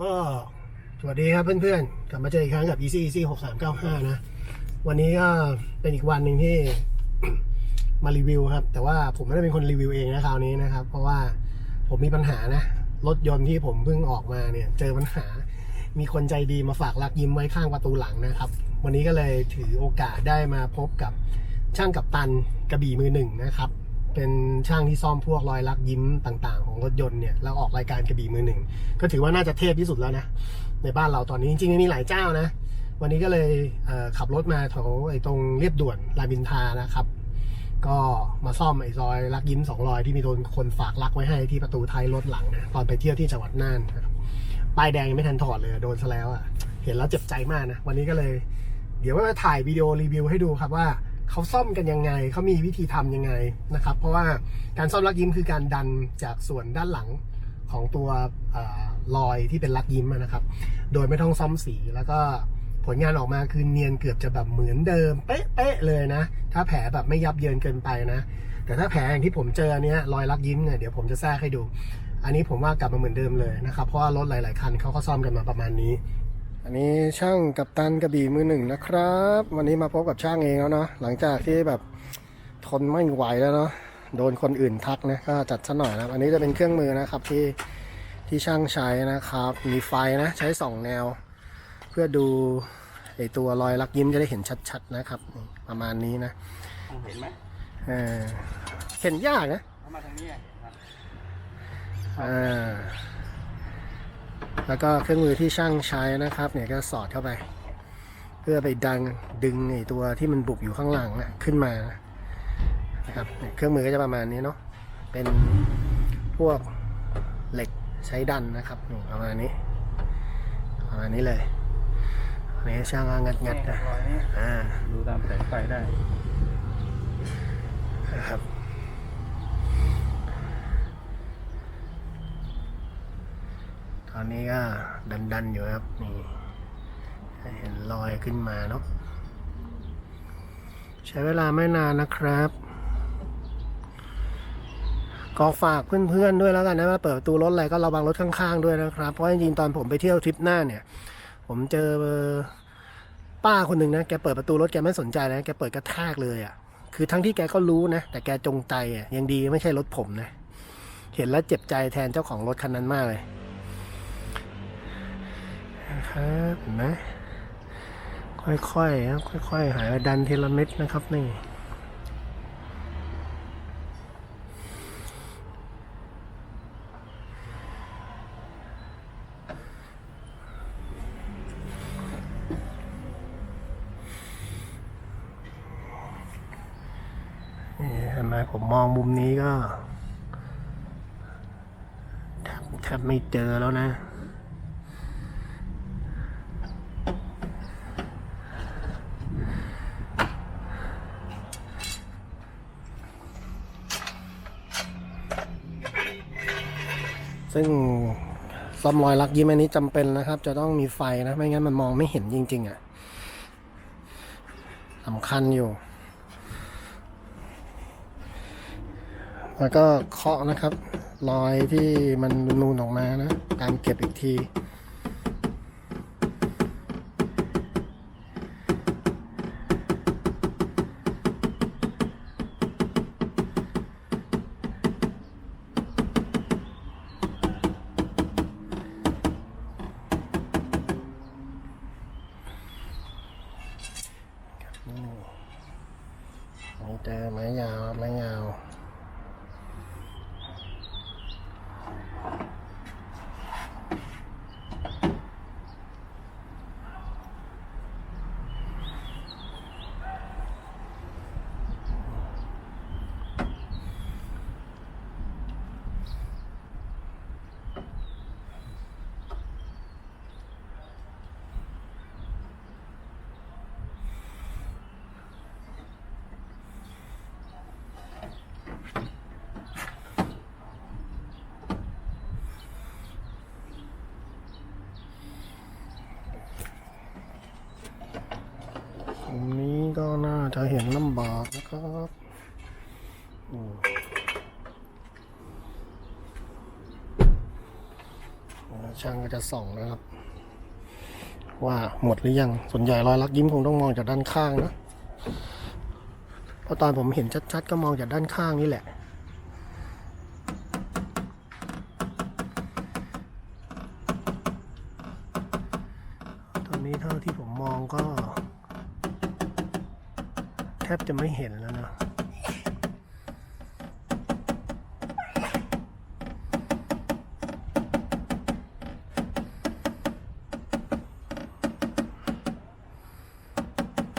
ก็สวัสดีครับเพื่อนๆ กลับมาเจออีกครั้งกับ Easy Easy 6395 นะ วันนี้ก็เป็นอีกวันหนึ่งที่มารีวิวครับ แต่ว่าผมไม่ได้เป็นคนรีวิวเองนะคราวนี้นะครับ เพราะว่าผมมีปัญหานะ รถยนต์ที่ผมเพิ่งออกมาเนี่ย เจอปัญหา มีคนใจดีมาฝากรักยิ้มไว้ข้างประตูหลังนะครับ วันนี้ก็เลยถือโอกาสได้มาพบกับช่างกับตันกระบี่มือหนึ่งนะครับ เป็นช่างที่ซ่อมพวกรอยลักยิ้มต่าง ๆ ของรถยนต์เนี่ยแล้วออกรายการกระบี่มือหนึ่งก็ถือว่าน่าจะเทพที่สุดแล้วนะ ในบ้านเราตอนนี้จริงๆมีหลายเจ้านะ วันนี้ก็เลยเขับรถมาแถวไอ้ตรงเรียบด่วนรามอินทานะครับ ก็มาซ่อมไอ้รอยลักยิ้มสองรอยที่มีโดนคนฝากลักไว้ให้ที่ประตูท้ายรถหลังนะตอนไปเที่ยวที่จังหวัดน่านนะครับป้ายแดงยังไม่ทันถอดเลยโดนซะแล้วอะเห็นแล้วเจ็บใจมากนะวันนี้ก็เลย เดี๋ยวมาถ่ายวิดีโอรีวิวให้ดูครับว่า เขาซ่อมกันยังไง เขามีวิธีทำยังไงนะครับ เพราะว่าการซ่อมลักยิ้มคือการดันจากส่วนด้านหลังของตัวเออรอยที่เป็นลักยิ้มนะครับ โดยไม่ต้องซ่อมสีแล้วก็ผลงานออกมาคือเนียนเกือบจะแบบเหมือนเดิม เป๊ะๆเลยนะ ถ้าแผลแบบไม่ยับเยินเกินไปนะ แต่ถ้าแผลอย่างที่ผมเจอเนี้ยรอยลักยิ้มเนี่ยเดี๋ยวผมจะแทรกให้ดู อันนี้ผมว่ากลับมาเหมือนเดิมเลยนะครับ เพราะว่ารถหลาย ๆ คันเขาก็ซ่อมกันมาประมาณนี้ อันนี้ช่างกับตันกระบี่มือหนึ่งนะครับ วันนี้มาพบกับช่างเองแล้วเนาะหลังจากที่แบบทนไม่ไหวแล้วเนาะโดนคนอื่นทักนะก็จัดซะหน่อยนะครับอันนี้จะเป็นเครื่องมือนะครับที่ที่ช่างใช้นะครับ มีไฟนะใช้สองแนว เพื่อดูไอตัวรอยลักยิ้มจะได้เห็นชัดๆนะครับนี่ประมาณนี้นะเห็นไหมเออเห็นยากนะเข้ามาทางนี้ไงครับอ่า แล้วก็เครื่องมือที่ช่างใช้นะครับ เนี่ยก็สอดเข้าไป เพื่อไปดังดึงไอ้ตัวที่มันบุบอยู่ข้างหลังนะขึ้นมานะครับเนี่ยเครื่องมือก็จะประมาณนี้เนาะเป็นพวกเหล็กใช้ดันนะครับนี่ประมาณนี้ประมาณนี้เลยอันนี้ช่างก็งัดงัดๆนะรอยนี้อ่าดูตามแสงไฟได้นะครับ ตอนนี้ก็ดันดันๆอยู่ครับนี่เห็นรอยขึ้นมาเนาะใช้เวลาไม่นานนะครับก็ฝากเพื่อนๆด้วยแล้วกันนะว่าเปิดประตูรถอะไรก็ระวังรถข้างๆด้วยนะครับ เพราะจริงๆตอนผมไปเที่ยวทริปหน้าเนี่ย ผมเจอป้าคนหนึ่งนะแกเปิดประตูรถแกไม่สนใจนะแกเปิดกระแทกเลยอะ คือทั้งที่แกก็รู้นะ แต่แกจงใจอะยังดีไม่ใช่รถผมนะ เห็นแล้วเจ็บใจแทนเจ้าของรถคันนั้นมากเลย นะครับเห็นไหมค่อยๆครับค่อยๆ หายดันทีละเม็ดนะครับนี่เห็นไหมผมมองมุมนี้ก็แทบไม่เจอแล้วนะ ซึ่งซ่อมรอยลักยิ้มอันนี้จำเป็นนะครับ จะต้องมีไฟนะไม่งั้นมันมองไม่เห็นจริง ๆอะ่ะสำคัญอยู่ แล้วก็เคาะนะครับ รอยที่มันนูนออกมานะการเก็บอีกที นี่ ไม่เจอไม้ยาวไม้ยาว อันนี้ก็น่า จะเห็นลำบากนะครับช่างก็จะส่องนะครับ ว่าหมดหรือยังส่วนใหญ่รอยลักยิ้มคงต้องมองจากด้านข้างนะเพราะตอนผมเห็นชัดๆ ก็มองจากด้านข้างนี่แหละตอนนี้เท่าที่ผมมองก็ แทบจะไม่เห็นแล้วนะ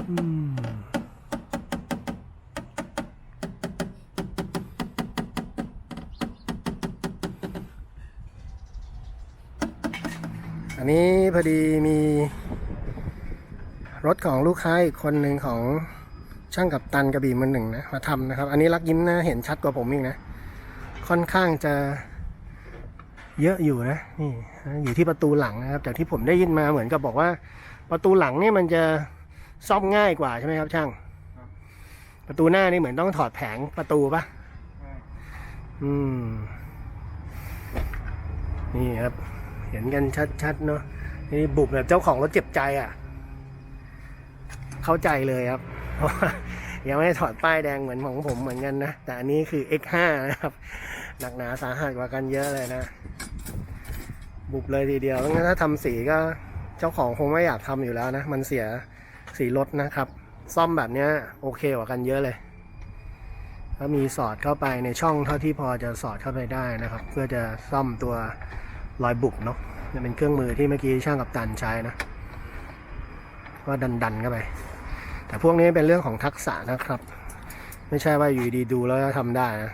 อืมอันนี้พอดีมีรถของลูกค้าอีกคนหนึ่งของ ช่างกับตันกระบี่มือหนึ่งนะมาทำนะครับ อันนี้รักยิ้มนะเห็นชัดกว่าผมอีกนะ ค่อนข้างจะเยอะอยู่นะนี่อยู่ที่ประตูหลังนะครับจากที่ผมได้ยินมาเหมือนกับบอกว่า ประตูหลังเนี่ยมันจะซ่อมง่ายกว่าใช่ไหมครับช่าง ประตูหน้านี่เหมือนต้องถอดแผงประตูปะอืม นี่ครับ เห็นกันชัดๆเนาะนี่บุบแบบเจ้าของรถเจ็บใจอะ เข้าใจเลยครับเพราะว่า ยังไม่ถอดป้ายแดงเหมือนของผมเหมือนกันนะ แต่อันนี้คือ X5 นะครับ หนักหนาสาหัสกว่ากันเยอะเลยนะ บุบเลยทีเดียวงั้นถ้าทำสีก็เจ้าของคงไม่อยากทำอยู่แล้วนะ มันเสียสีรถนะครับ ซ่อมแบบนี้โอเคกว่ากันเยอะเลยก็มีสอดเข้าไปในช่องเท่าที่พอจะสอดเข้าไปได้นะครับ เพื่อจะซ่อมตัวรอยบุบเนาะนี่เป็นเครื่องมือที่เมื่อกี้ช่างกับตันใช้นะว่าดันดันๆเข้าไป แต่พวกนี้เป็นเรื่องของทักษะนะครับ ไม่ใช่ว่าอยู่ดีดูแล้วจะทำได้นะ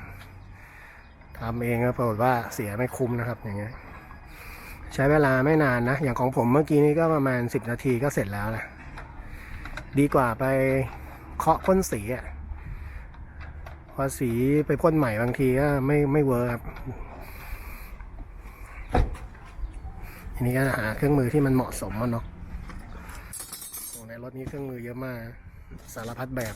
ทำเองก็ปรากฏว่าเสียไม่คุ้มนะครับอย่างเงี้ยใช้เวลาไม่นานนะ อย่างของผมเมื่อกี้นี้ก็ประมาณ 10 นาทีก็เสร็จแล้วนะดีกว่าไปเคาะพ่นสีอะพอสีไปพ่นใหม่บางทีก็ไม่ไม่เวิร์ครับทีนี้ก็หาเครื่องมือที่มันเหมาะสมมันเนาะในรถนี้เครื่องมือเยอะมาก สารพัดแบบ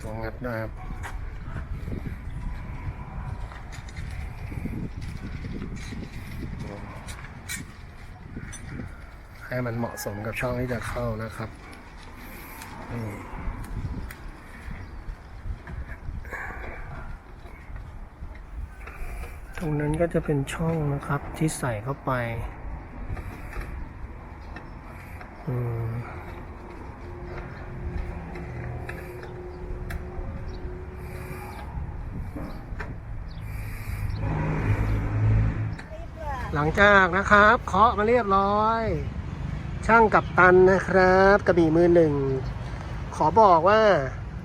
ตัวงัดนะครับให้มันเหมาะสมกับช่องที่จะเข้านะครับนี่ ตรงนั้นก็จะเป็นช่องนะครับที่ใส่เข้าไปอืมหลังจากนะครับเคาะมาเรียบร้อย ช่างกับตันนะครับ กระบี่มือหนึ่ง ขอบอกว่า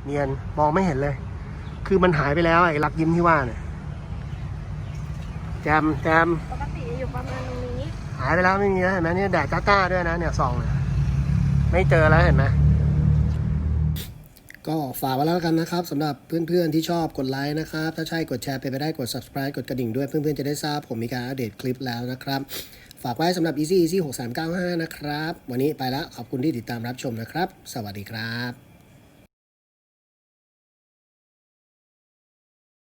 เนียนมองไม่เห็นเลย คือมันหายไปแล้วไอ้ลักยิ้มที่ว่าเนี่ย แจมแจมปกติอยู่ประมาณตรงนี้หายไปแล้วไม่มีแล้วเห็นไหมเนี่ยแดดจ้าๆด้วยนะเนี่ยส่องเนี่ยไม่เจอแล้วเห็นไหมก็ฝากไว้แล้วกันนะครับสำหรับเพื่อนๆที่ชอบกดไลค์นะครับ ถ้าใช่กดแชร์ไปนไปได้กด subscribe กดกระดิ่งด้วยเพื่อนๆจะได้ทราบผมมีการอัปเดตคลิปแล้วนะครับ ฝากไว้สำหรับ easy easy 6395 นะครับ วันนี้ไปแล้วขอบคุณที่ติดตามรับชมนะครับ สวัสดีครับ